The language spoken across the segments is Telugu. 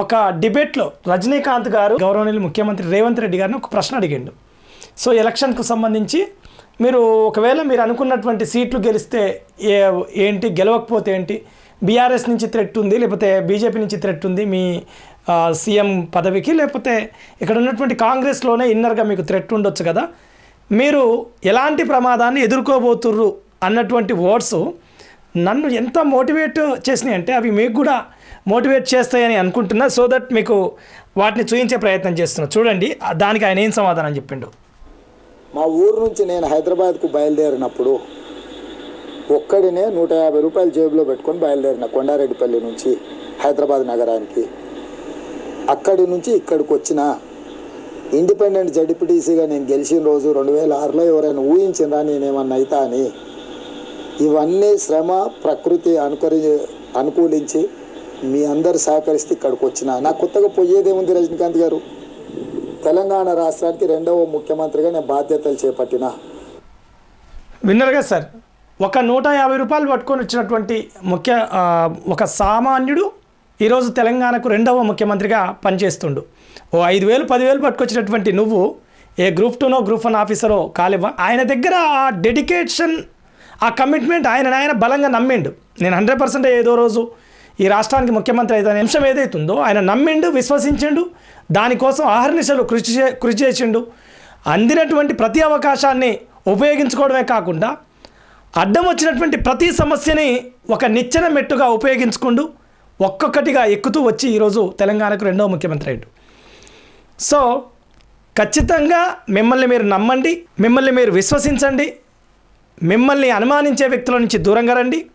ఒక డిబేట్లో రజనీకాంత్ గారు గౌరవనీయులు ముఖ్యమంత్రి రేవంత్ రెడ్డి గారిని ఒక ప్రశ్న అడిగిండు. సో ఎలక్షన్కు సంబంధించి మీరు ఒకవేళ మీరు అనుకున్నటువంటి సీట్లు గెలిస్తే ఏ ఏంటి గెలవకపోతే ఏంటి? బీఆర్ఎస్ నుంచి థ్రెట్ ఉంది లేకపోతే బీజేపీ నుంచి థ్రెట్ ఉంది మీ సీఎం పదవికి లేకపోతే ఇక్కడ ఉన్నటువంటి కాంగ్రెస్లోనే ఇన్నర్గా మీకు థ్రెట్ ఉండొచ్చు కదా. మీరు ఎలాంటి ప్రమాదాన్ని ఎదుర్కోబోతుర్రు అన్నటువంటి వర్డ్స్ నన్ను ఎంత మోటివేట్ చేసినాయి అంటే అవి మీకు కూడా మోటివేట్ చేస్తాయని అనుకుంటున్నా సో దట్ మీకు వాటిని చూపించే ప్రయత్నం చేస్తున్నా. చూడండి దానికి ఆయన ఏం సమాధానం చెప్పిండు? మా ఊరు నుంచి నేను హైదరాబాద్కు బయలుదేరినప్పుడు ఒక్కడినే నూట యాభై రూపాయలు జేబులో పెట్టుకొని బయలుదేరిన కొండారెడ్డిపల్లి నుంచి హైదరాబాద్ నగరానికి. అక్కడి నుంచి ఇక్కడికి వచ్చిన ఇండిపెండెంట్ జడ్పీటీసీగా నేను గెలిచిన రోజు రెండు వేల ఆరులో ఎవరైనా ఊహించిందా నేనేమన్నా అవుతా అని? ఇవన్నీ శ్రమ ప్రకృతి అనుకరి అనుకూలించి మీ అందరు సహకరిస్తే ఇక్కడికి వచ్చిన. నాకు కొత్తగా పోయేదేముంది రజనీకాంత్ గారు? తెలంగాణ రాష్ట్రానికి రెండవ ముఖ్యమంత్రిగా నేను బాధ్యతలు చేపట్టిన. విన్నర్ కదా సార్ ఒక నూట యాభై రూపాయలు పట్టుకొని వచ్చినటువంటి ముఖ్య ఒక సామాన్యుడు ఈరోజు తెలంగాణకు రెండవ ముఖ్యమంత్రిగా పనిచేస్తుండు. ఓ ఐదు వేలు పదివేలు పట్టుకొచ్చినటువంటి నువ్వు ఏ గ్రూప్ టూనో గ్రూప్ వన్ ఆఫీసరో కాలేవా? ఆయన దగ్గర ఆ డెడికేషన్ ఆ కమిట్మెంట్ ఆయన ఆయన బలంగా నమ్మిండు. నేను హండ్రెడ్ పర్సెంట్ ఏదో రోజు ఈ రాష్ట్రానికి ముఖ్యమంత్రి అయితే నిమిషం ఏదైతుందో ఆయన నమ్మిండు విశ్వసించిండు దానికోసం ఆహర్నిశలు కృషి చే కృషి చేసిండు. అందినటువంటి ప్రతి అవకాశాన్ని ఉపయోగించుకోవడమే కాకుండా అడ్డం వచ్చినటువంటి ప్రతి సమస్యని ఒక నిచ్చెన మెట్టుగా ఉపయోగించుకుంటూ ఒక్కొక్కటిగా ఎక్కుతూ వచ్చి ఈరోజు తెలంగాణకు రెండవ ముఖ్యమంత్రి అయ్యాడు. సో ఖచ్చితంగా మిమ్మల్ని మీరు నమ్మండి మిమ్మల్ని మీరు విశ్వసించండి మిమ్మల్ని అనుమానించే వ్యక్తుల నుంచి దూరంగా రండి.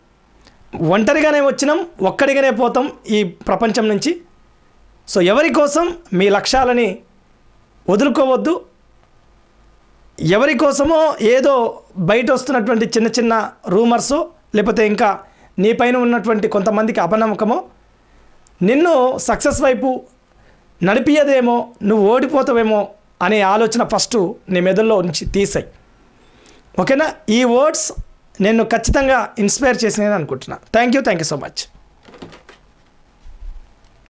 ఒంటరిగానే వచ్చినాం ఒక్కడిగానే పోతాం ఈ ప్రపంచం నుంచి. సో ఎవరి కోసం మీ లక్ష్యాలని వదులుకోవద్దు. ఎవరి కోసమో ఏదో బయట వస్తున్నటువంటి చిన్న చిన్న రూమర్స్ లేకపోతే ఇంకా నీ పైన ఉన్నటువంటి కొంతమందికి అపనమ్మకమో నిన్ను సక్సెస్ వైపు నడిపియదేమో నువ్వు ఓడిపోతావేమో అనే ఆలోచన ఫస్ట్ నీ మెదడులో నుంచి తీసాయి. ఓకేనా? ఈ వర్డ్స్ నేను ఖచ్చితంగా ఇన్స్పైర్ చేసినాయని అనుకుంటున్నా. Thank you thank you so much